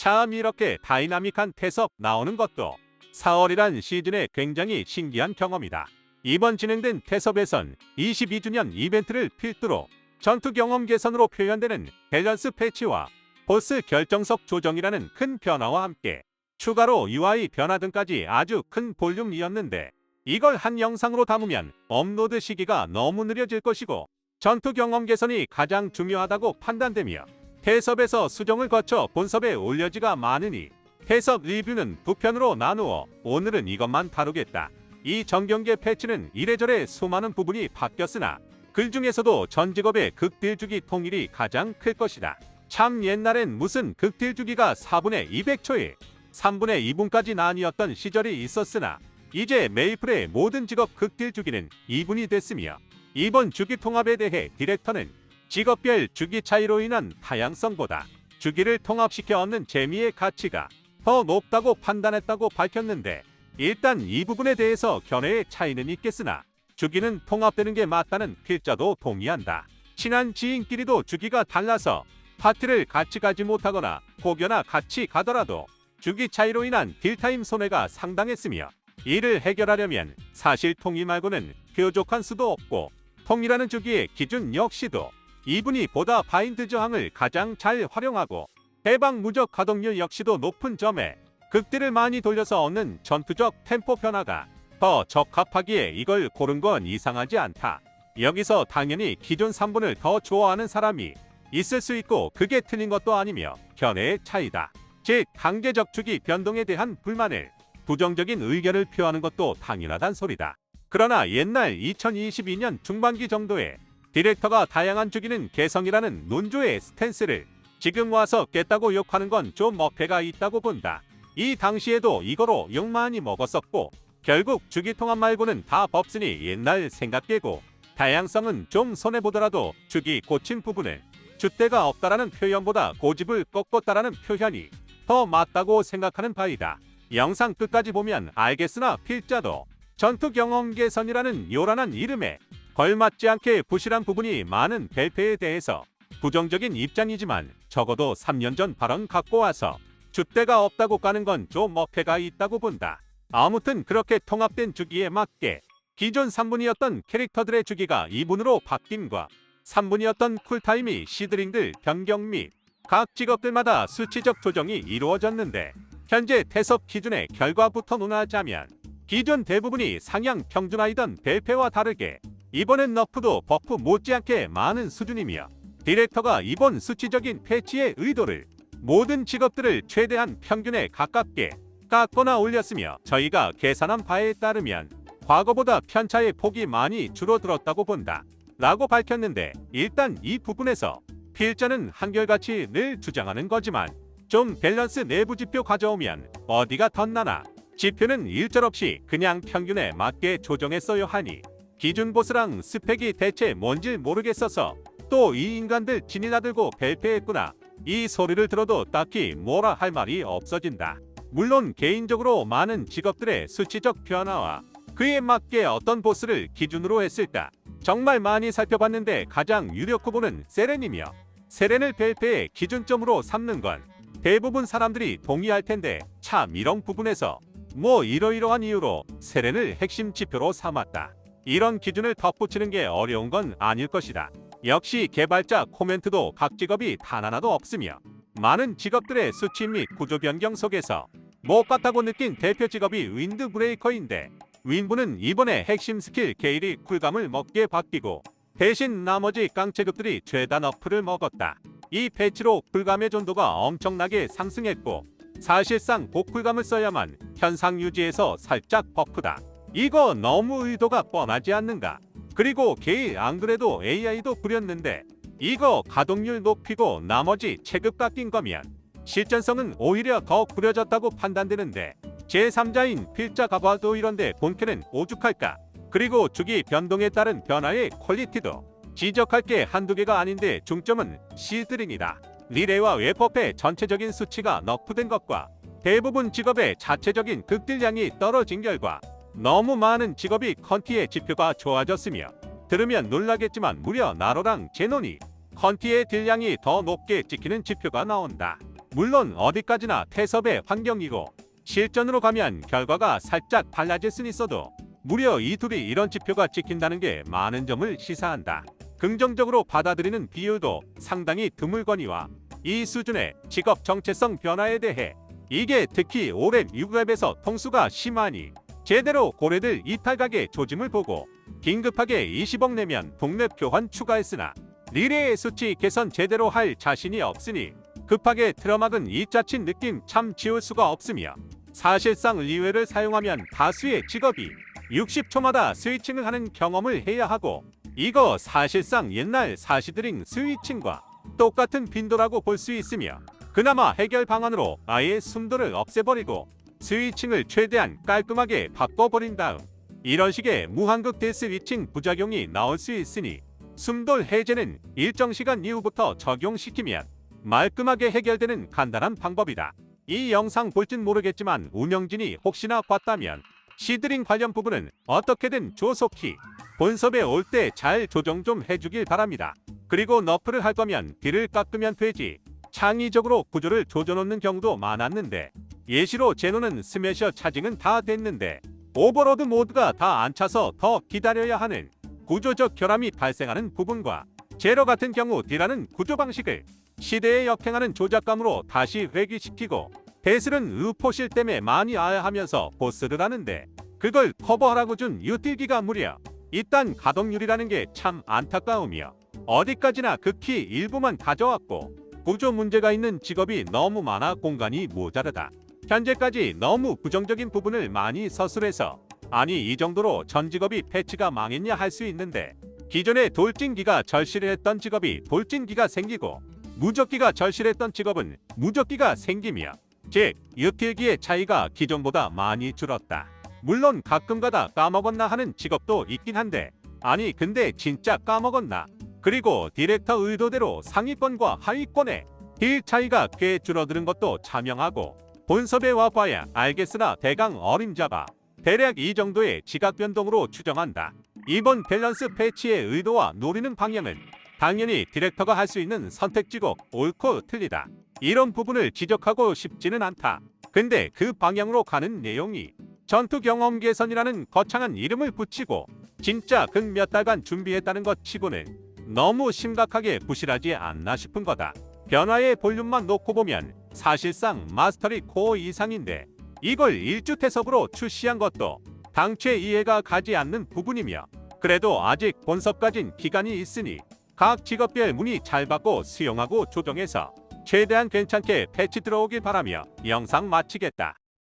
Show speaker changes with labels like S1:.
S1: 참 이렇게 다이나믹한 태섭 나오는 것도 4월이란 시즌에 굉장히 신기한 경험이다. 이번 진행된 태섭에선 22주년 이벤트를 필두로 전투 경험 개선으로 표현되는 밸런스 패치와 보스 결정석 조정이라는 큰 변화와 함께 추가로 UI 변화 등까지 아주 큰 볼륨이었는데 이걸 한 영상으로 담으면 업로드 시기가 너무 느려질 것이고 전투 경험 개선이 가장 중요하다고 판단되며 태섭에서 수정을 거쳐 본섭에 올려지가 많으니 태섭 리뷰는 두 편으로 나누어 오늘은 이것만 다루겠다. 이 정경계 패치는 이래저래 수많은 부분이 바뀌었으나 글 중에서도 전 직업의 극딜 주기 통일이 가장 클 것이다. 참 옛날엔 무슨 극딜 주기가 4분의 200초에 3분의 2분까지 나뉘었던 시절이 있었으나 이제 메이플의 모든 직업 극딜 주기는 2분이 됐으며 이번 주기 통합에 대해 디렉터는 직업별 주기 차이로 인한 다양성보다 주기를 통합시켜 얻는 재미의 가치가 더 높다고 판단했다고 밝혔는데 일단 이 부분에 대해서 견해의 차이는 있겠으나 주기는 통합되는 게 맞다는 필자도 동의한다. 친한 지인끼리도 주기가 달라서 파티를 같이 가지 못하거나 혹여나 같이 가더라도 주기 차이로 인한 딜타임 손해가 상당했으며 이를 해결하려면 사실 통일 말고는 뾰족한 수도 없고 통일하는 주기의 기준 역시도 이분이 보다 바인드 저항을 가장 잘 활용하고 해방 무적 가동률 역시도 높은 점에 극딜을 많이 돌려서 얻는 전투적 템포 변화가 더 적합하기에 이걸 고른 건 이상하지 않다. 여기서 당연히 기존 3분을 더 좋아하는 사람이 있을 수 있고 그게 틀린 것도 아니며 견해의 차이다. 즉 강제적 주기 변동에 대한 불만을 부정적인 의견을 표하는 것도 당연하단 소리다. 그러나 옛날 2022년 중반기 정도에 디렉터가 다양한 주기는 개성이라는 논조의 스탠스를 지금 와서 깼다고 욕하는 건 좀 어폐가 있다고 본다. 이 당시에도 이거로 욕 많이 먹었었고 결국 주기 통합 말고는 다 법쓰니 옛날 생각 깨고 다양성은 좀 손해보더라도 주기 고친 부분을 줏대가 없다라는 표현보다 고집을 꺾었다라는 표현이 더 맞다고 생각하는 바이다. 영상 끝까지 보면 알겠으나 필자도 전투 경험 개선이라는 요란한 이름에 걸맞지 않게 부실한 부분이 많은 벨페에 대해서 부정적인 입장이지만 적어도 3년 전 발언 갖고 와서 줏대가 없다고 까는 건 좀 어폐가 있다고 본다. 아무튼 그렇게 통합된 주기에 맞게 기존 3분이었던 캐릭터들의 주기가 2분으로 바뀜과 3분이었던 쿨타임이 시드링들 변경 및 각 직업들마다 수치적 조정이 이루어졌는데 현재 태섭 기준의 결과부터 논하자면 기존 대부분이 상향 평준화이던 벨페와 다르게 이번엔 너프도 버프 못지않게 많은 수준이며 디렉터가 이번 수치적인 패치의 의도를 모든 직업들을 최대한 평균에 가깝게 깎거나 올렸으며 저희가 계산한 바에 따르면 과거보다 편차의 폭이 많이 줄어들었다고 본다. 라고 밝혔는데 일단 이 부분에서 필자는 한결같이 늘 주장하는 거지만 좀 밸런스 내부 지표 가져오면 어디가 덧나나 지표는 일절 없이 그냥 평균에 맞게 조정했어요 하니 기준 보스랑 스펙이 대체 뭔지 모르겠어서 또 이 인간들 진이 나 들고 벨페했구나 이 소리를 들어도 딱히 뭐라 할 말이 없어진다. 물론 개인적으로 많은 직업들의 수치적 변화와 그에 맞게 어떤 보스를 기준으로 했을까 정말 많이 살펴봤는데 가장 유력 후보는 세렌이며 세렌을 벨페의 기준점으로 삼는 건 대부분 사람들이 동의할 텐데 참 이런 부분에서 뭐 이러이러한 이유로 세렌을 핵심 지표로 삼았다. 이런 기준을 덧붙이는 게 어려운 건 아닐 것이다. 역시 개발자 코멘트도 각 직업이 단 하나도 없으며 많은 직업들의 수치 및 구조 변경 속에서 못 같다고 느낀 대표 직업이 윈드 브레이커인데 윈부는 이번에 핵심 스킬 게일이 쿨감을 먹게 바뀌고 대신 나머지 깡체급들이 죄다 너프를 먹었다. 이 패치로 쿨감의 전도가 엄청나게 상승했고 사실상 고쿨감을 써야만 현상 유지에서 살짝 버프다. 이거 너무 의도가 뻔하지 않는가? 그리고 게일 안 그래도 AI도 부렸는데 이거 가동률 높이고 나머지 체급 깎인 거면 실전성은 오히려 더 구려졌다고 판단되는데 제3자인 필자 가 봐도 이런데 본캐는 오죽할까? 그리고 주기 변동에 따른 변화의 퀄리티도 지적할 게 한두 개가 아닌데 중점은 시드링이다. 리레와 웨퍼페 전체적인 수치가 너프된 것과 대부분 직업의 자체적인 극딜량이 떨어진 결과 너무 많은 직업이 컨티의 지표가 좋아졌으며 들으면 놀라겠지만 무려 나로랑 제논이 컨티의 딜량이 더 높게 찍히는 지표가 나온다. 물론 어디까지나 태섭의 환경이고 실전으로 가면 결과가 살짝 달라질 순 있어도 무려 이 둘이 이런 지표가 찍힌다는 게 많은 점을 시사한다. 긍정적으로 받아들이는 비율도 상당히 드물거니와 이 수준의 직업 정체성 변화에 대해 이게 특히 올해 유럽에서 통수가 심하니 제대로 고래들 이탈각의 조짐을 보고 긴급하게 20억 내면 동네 교환 추가했으나 리레의 수치 개선 제대로 할 자신이 없으니 급하게 틀어막은 이 짜친 느낌 참 지울 수가 없으며 사실상 리웨를 사용하면 다수의 직업이 60초마다 스위칭을 하는 경험을 해야 하고 이거 사실상 옛날 사시드링 스위칭과 똑같은 빈도라고 볼 수 있으며 그나마 해결 방안으로 아예 숨도를 없애버리고 스위칭을 최대한 깔끔하게 바꿔버린 다음 이런 식의 무한극 데스위칭 부작용이 나올 수 있으니 숨돌 해제는 일정 시간 이후부터 적용시키면 말끔하게 해결되는 간단한 방법이다. 이 영상 볼진 모르겠지만 운영진이 혹시나 봤다면 시드링 관련 부분은 어떻게든 조속히 본섭에 올 때 잘 조정 좀 해주길 바랍니다. 그리고 너프를 할 거면 딜을 깎으면 되지 창의적으로 구조를 조져놓는 경우도 많았는데 예시로 제노는 스매셔 차징은 다 됐는데 오버로드 모드가 다 안 차서 더 기다려야 하는 구조적 결함이 발생하는 부분과 제로 같은 경우 딜하는 구조 방식을 시대에 역행하는 조작감으로 다시 회귀시키고 베슬은 의포실 때문에 많이 아야 하면서 보스를 하는데 그걸 커버하라고 준 유틸기가 무려 이딴 가동률이라는 게 참 안타까우며 어디까지나 극히 일부만 가져왔고 구조 문제가 있는 직업이 너무 많아 공간이 모자르다. 현재까지 너무 부정적인 부분을 많이 서술해서 아니 이 정도로 전 직업이 패치가 망했냐 할 수 있는데 기존에 돌진기가 절실했던 직업이 돌진기가 생기고 무적기가 절실했던 직업은 무적기가 생기며 즉 유틸기의 차이가 기존보다 많이 줄었다. 물론 가끔가다 까먹었나 하는 직업도 있긴 한데 아니 근데 진짜 까먹었나? 그리고 디렉터 의도대로 상위권과 하위권의 딜 차이가 꽤 줄어드는 것도 자명하고 본섭에 와봐야 알겠으나 대강 어림잡아 대략 이 정도의 지각 변동으로 추정한다. 이번 밸런스 패치의 의도와 노리는 방향은 당연히 디렉터가 할 수 있는 선택지고 옳고 틀리다. 이런 부분을 지적하고 싶지는 않다. 근데 그 방향으로 가는 내용이 전투 경험 개선이라는 거창한 이름을 붙이고 진짜 그몇 달간 준비했다는 것 치고는 너무 심각하게 부실하지 않나 싶은 거다. 변화의 볼륨만 놓고 보면 사실상 마스터리 코어 이상인데 이걸 일주 태섭으로 출시한 것도 당최 이해가 가지 않는 부분이며 그래도 아직 본섭까진 기간이 있으니 각 직업별 문의 잘 받고 수용하고 조정해서 최대한 괜찮게 패치 들어오길 바라며 영상 마치겠다.